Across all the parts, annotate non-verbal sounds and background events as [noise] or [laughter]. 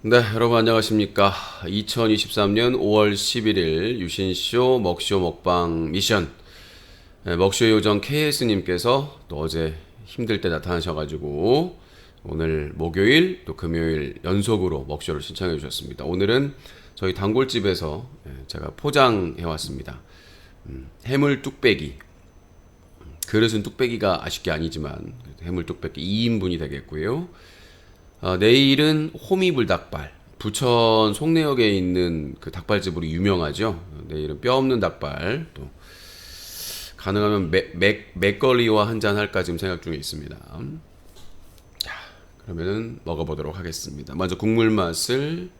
네, 여러분 안녕하십니까. 2023년 5월 11일 유신쇼 먹쇼 먹방 미션. 네, 먹쇼 요정 KS님께서 또 어제 힘들 때 나타나셔가지고 오늘 목요일 또 금요일 연속으로 먹쇼를 신청해 주셨습니다. 오늘은 저희 단골집에서 예, 제가 포장해 왔습니다. 음, 해물 뚝배기. 그릇은 뚝배기가 아쉽게 아니지만 해물 뚝배기 2인분이 되겠고요. 어, 내일은 호미불 닭발. 부천 송내역에 있는 그 닭발집으로 유명하죠. 내일은 뼈 없는 닭발. 또 가능하면 맥, 맥, 맥걸리와 한 잔 할까 지금 생각 중에 있습니다. 자, 그러면은 먹어보도록 하겠습니다. 먼저 국물 맛을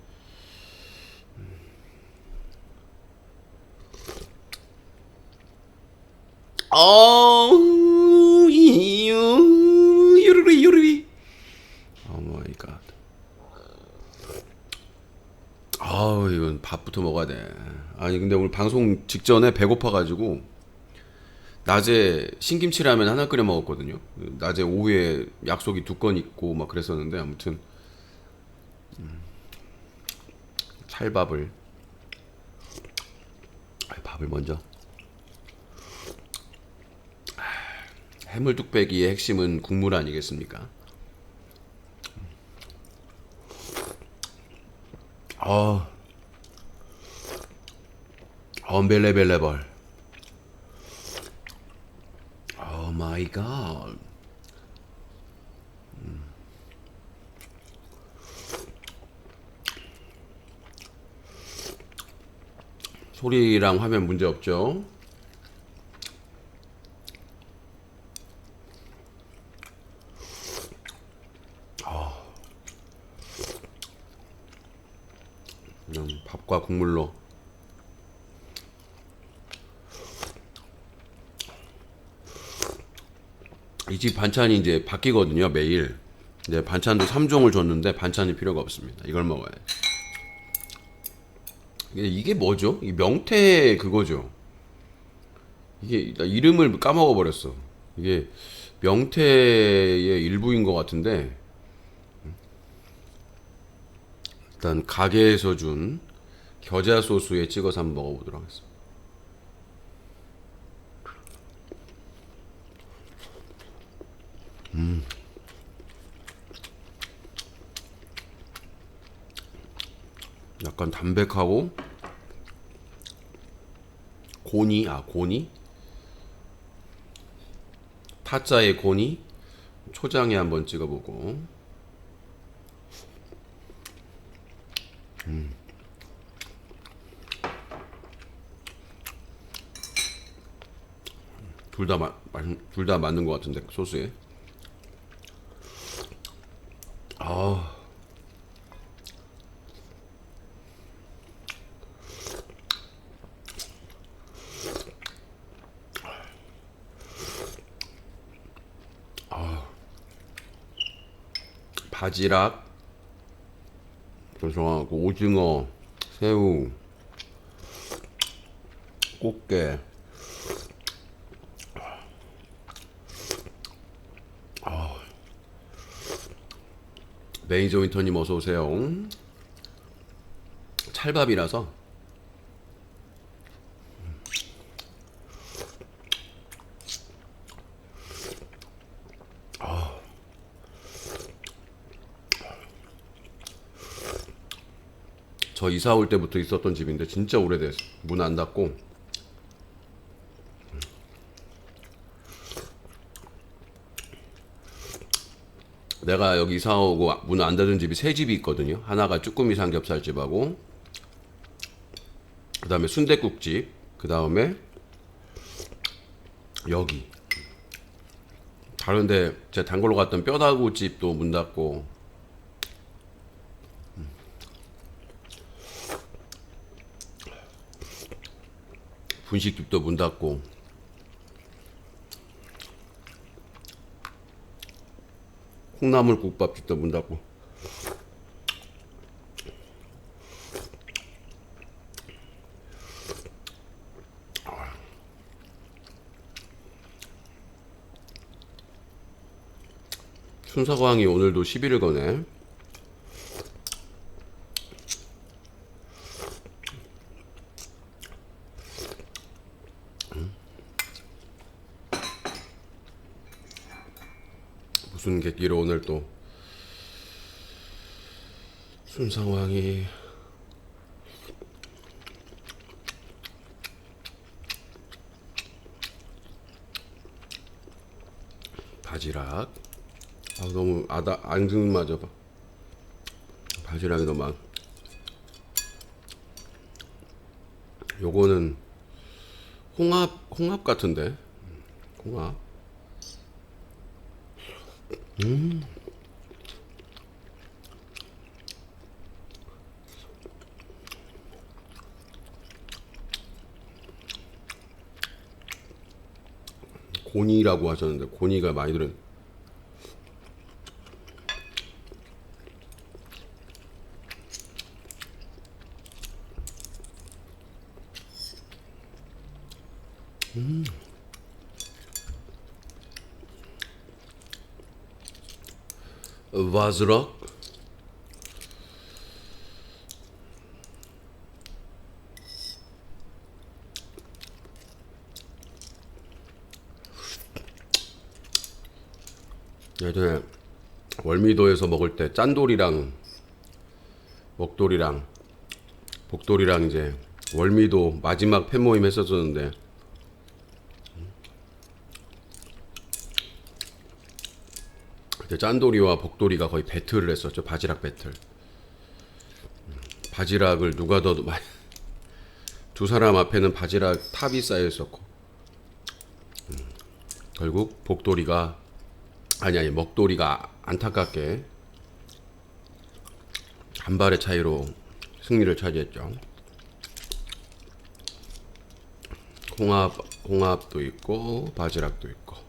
어우 이유 유르리 유르리 오 마이 갓. 아우 이건 밥부터 먹어야 돼. 아니 근데 오늘 방송 직전에 배고파 가지고 낮에 신김치라면 하나 끓여 먹었거든요. 낮에 오후에 약속이 두 건 있고 막 그랬었는데 아무튼 음, 찰밥을 아, 밥을 먼저 아, 해물 뚝배기의 핵심은 국물 아니겠습니까? 어, 엄벨레벨레벌. 오 마이 갓. 음. 소리랑 화면 문제 없죠? 그냥 밥과 국물로 이 집 반찬이 이제 바뀌거든요 매일. 이제 반찬도 3종을 줬는데 반찬이 필요가 없습니다. 이걸 먹어야 돼. 이게, 뭐죠? 이 명태 그거죠. 이게 나 이름을 까먹어 버렸어. 이게 명태의 일부인 것 같은데 일단 가게에서 준 겨자 소스에 찍어서 한번 먹어보도록 하겠습니다. 음. 약간 담백하고 고니 아 고니 타짜의 고니 초장에 한번 찍어보고 둘다둘다 맞는 것 같은데 소스에. 아. 아. 바지락 좀 좋아하고 오징어, 새우, 꽃게. 메이저 윈터님 어서 오세요. 찰밥이라서 저 이사 올 때부터 있었던 집인데 진짜 오래됐어. 문 안 닫고 내가 여기 이사 오고 문 안 닫은 집이 세 집이 있거든요. 하나가 쭈꾸미 삼겹살 집하고 그다음에 순대국집, 그다음에 여기 다른데 제 단골로 갔던 뼈다구 집도 문 닫고 분식집도 문 닫고. 콩나물 국밥집도 문 닫고. 순사광이 오늘도 11일 거네 계기로 오늘 또 순상황이 바지락. 아 너무 아다 앙증맞아 봐. 바지락이 너무 많. 요거는 홍합 홍합 같은데. 홍합 고니라고 하셨는데 고니가 많이 들은 음. 바즈락 예전에 월미도에서 먹을 때 짠돌이랑 먹돌이랑 복돌이랑 이제 월미도 마지막 팬모임 했었었는데 그때 짠돌이와 복돌이가 거의 배틀을 했었죠 바지락 배틀 바지락을 누가 더 많이 [laughs] 두 사람 앞에는 바지락 탑이 쌓여 있었고 음, 결국 복돌이가 아니 아니 먹돌이가 안타깝게 한 발의 차이로 승리를 차지했죠. 홍합 홍합도 있고 바지락도 있고.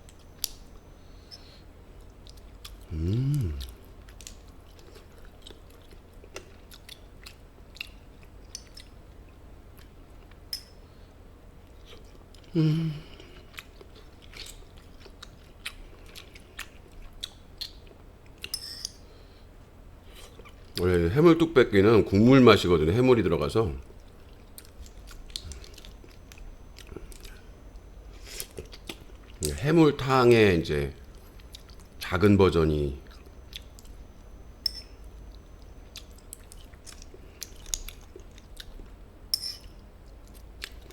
원래 해물 뚝배기는 국물 맛이거든요. 해물이 들어가서. 해물탕의 이제 작은 버전이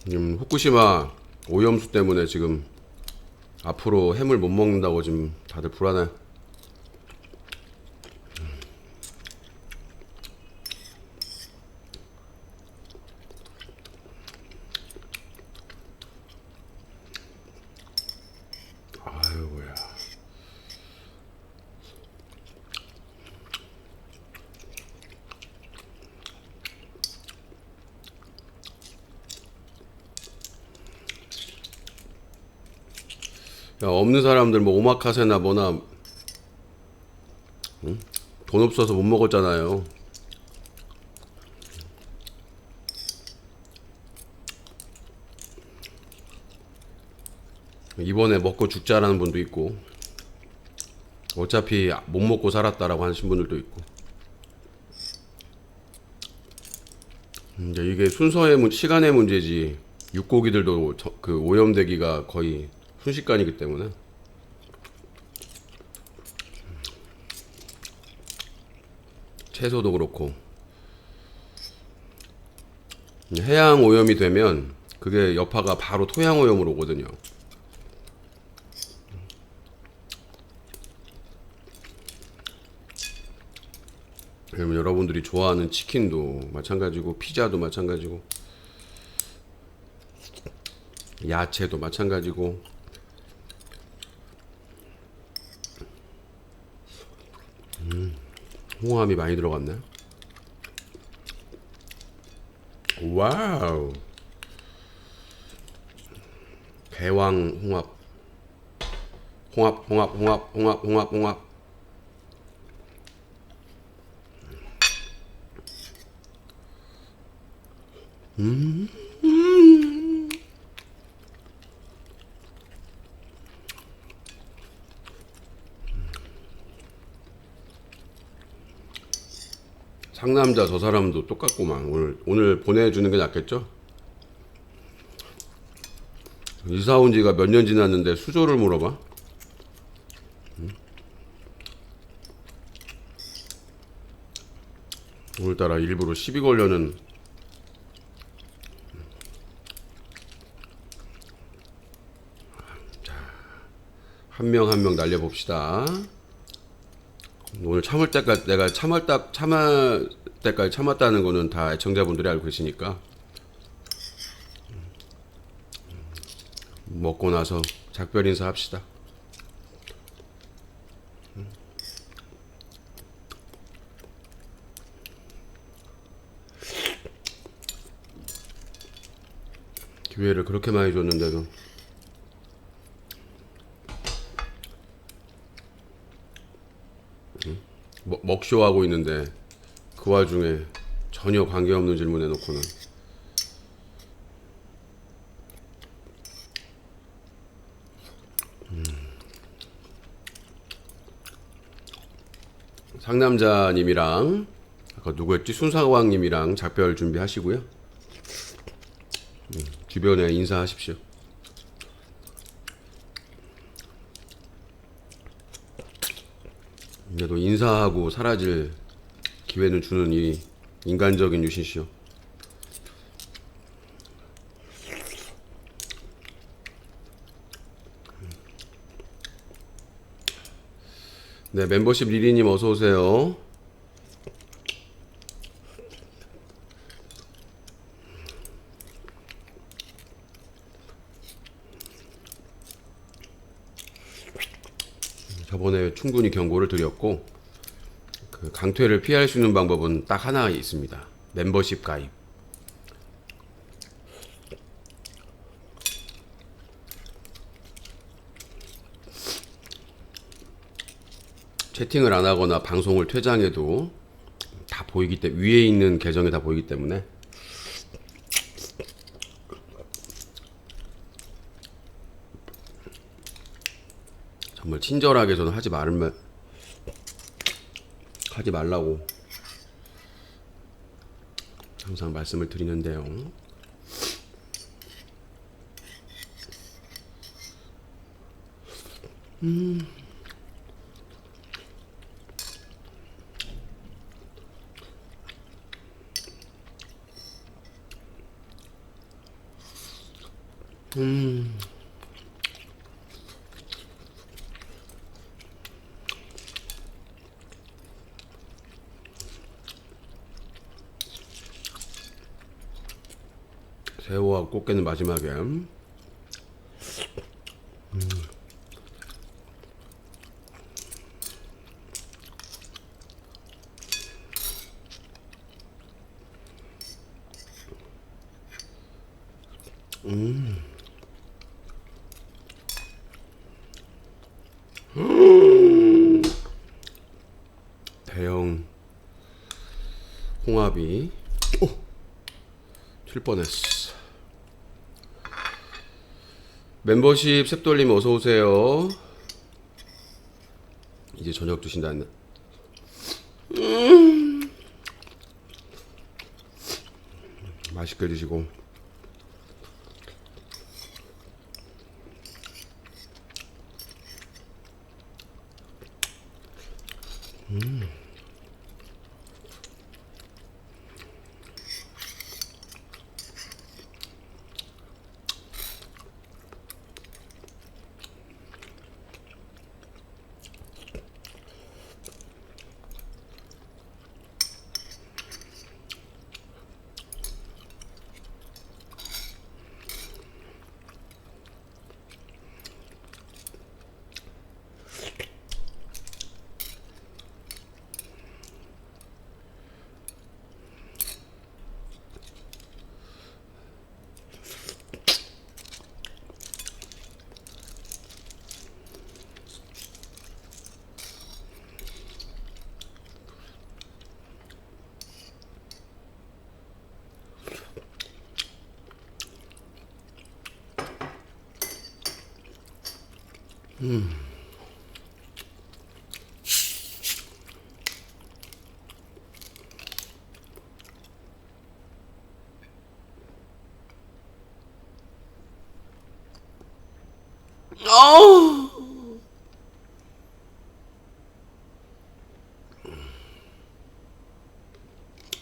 지금 후쿠시마 오염수 때문에 지금 앞으로 해물 못 먹는다고 지금 다들 불안해. 없는 사람들 뭐 오마카세나 뭐나 응? 돈 없어서 못 먹었잖아요. 이번에 먹고 죽자라는 분도 있고 어차피 못 먹고 살았다라고 하신 분들도 있고 음, 이제 이게 순서의 문, 시간의 문제지 육고기들도 저- 그 오염되기가 거의 순식간이기 때문에 채소도 그렇고 해양 오염이 되면 그게 여파가 바로 토양 오염으로 오거든요. 그러면 여러분들이 좋아하는 치킨도 마찬가지고 피자도 마찬가지고 야채도 마찬가지고 홍합이 많이 들어갔네. 와우. 개왕 홍합. 홍합, 홍합, 홍합, 홍합, 홍합, 홍합. 상남자 저 사람도 똑같구만 오늘 오늘 보내주는 게 낫겠죠? 이사 온 지가 몇 년 지났는데 수조를 물어봐. 오늘따라 일부러 시비 걸려는 한 명 한 명 날려봅시다. 오늘 참을 때까지 내가 참을 딱 참을 때까지 참았다는 거는 다 애청자분들이 알고 계시니까. 먹고 나서 작별 인사 합시다. 기회를 그렇게 많이 줬는데도 응? 먹- 먹쇼 하고 있는데 그 와중에 전혀 관계없는 질문 해놓고는 음. 상남자님이랑 아까 누구였지 순사광님이랑 작별 준비하시고요. 주변에 인사하십시오. 그래도 인사하고 사라질 기회는 주는 이 인간적인 유신 씨요. 네, 멤버십 리리님 어서 오세요. 저번에 충분히 경고를 드렸고 그 강퇴를 피할 수 있는 방법은 딱 하나 있습니다. 멤버십 가입. 채팅을 안 하거나 방송을 퇴장해도 다 보이기 때문에 위에 있는 계정에 다 보이기 때문에 정말 친절하게 저는 하지 말면 하지 말라고 항상 말씀을 드리는데요. 새우와 꽃게는 마지막에 오! 튈 뻔했어. 멤버십 셉돌림 어서 오세요. 이제 저녁 드신다는. 음. 맛있게 드시고. 음.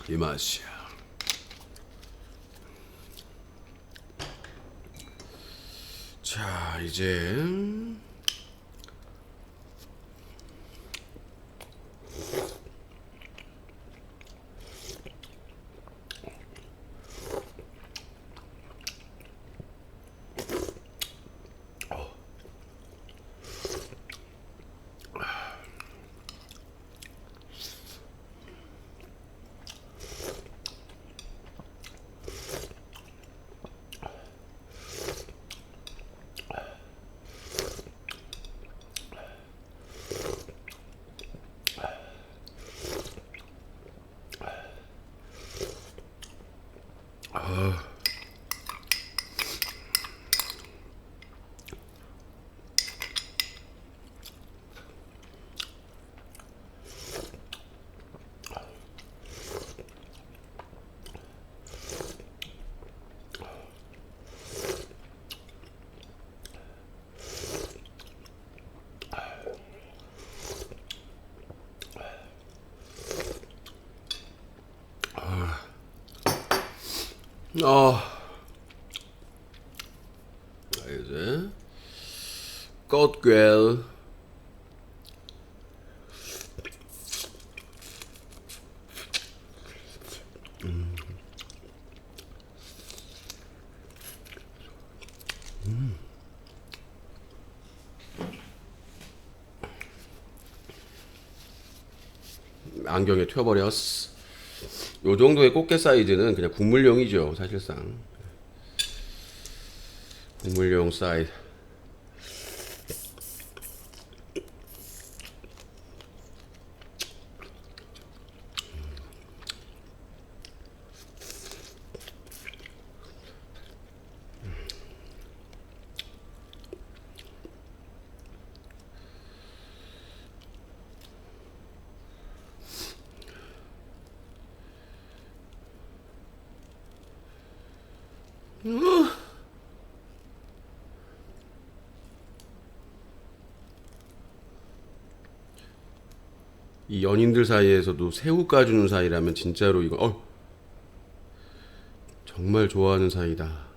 이 맛이야. 자, 이제 어. 자, 이제 꽃괴 안경에 튀어버렸어. 요 정도의 꽃게 사이즈는 그냥 국물용이죠, 사실상. 국물용 사이즈. 이 연인들 사이에서도 새우 까주는 사이라면 진짜로 이거 어 정말 좋아하는 사이다.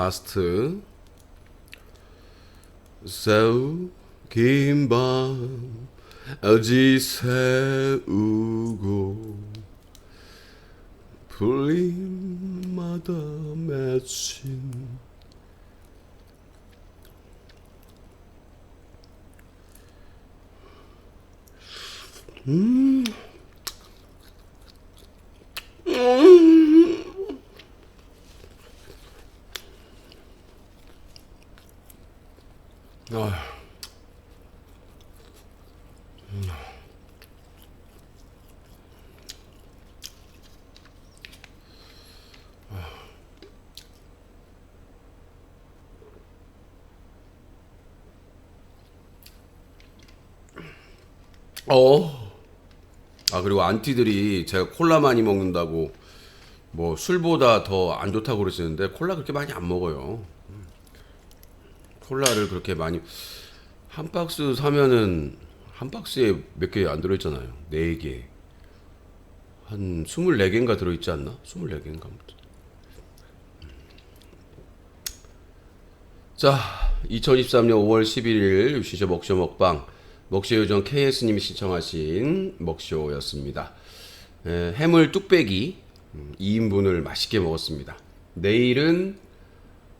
라스트 새우 긴밤 어지 세우고 풀림마다 맺힌 아. 어. 아 그리고 안티들이 제가 콜라 많이 먹는다고 뭐 술보다 더 안 좋다고 그러시는데 콜라 그렇게 많이 안 먹어요. 콜라를 그렇게 많이 한 박스 사면은 한 박스에 몇 개 안 들어있잖아요. 네 개. 한 24개인가 들어있지 않나? 24개인가 아무튼. 자, 2023년 5월 11일 유시저 먹쇼 먹방 먹쇼 요정 KS님이 신청하신 먹쇼였습니다. 에, 해물 뚝배기 2인분을 맛있게 먹었습니다. 내일은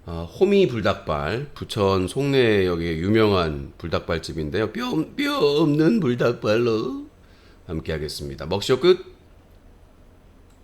어, 호미 불닭발 부천 송내역의 유명한 불닭발집인데요. 뼈, 뼈 없는 불닭발로 함께 하겠습니다. 먹쇼 끝.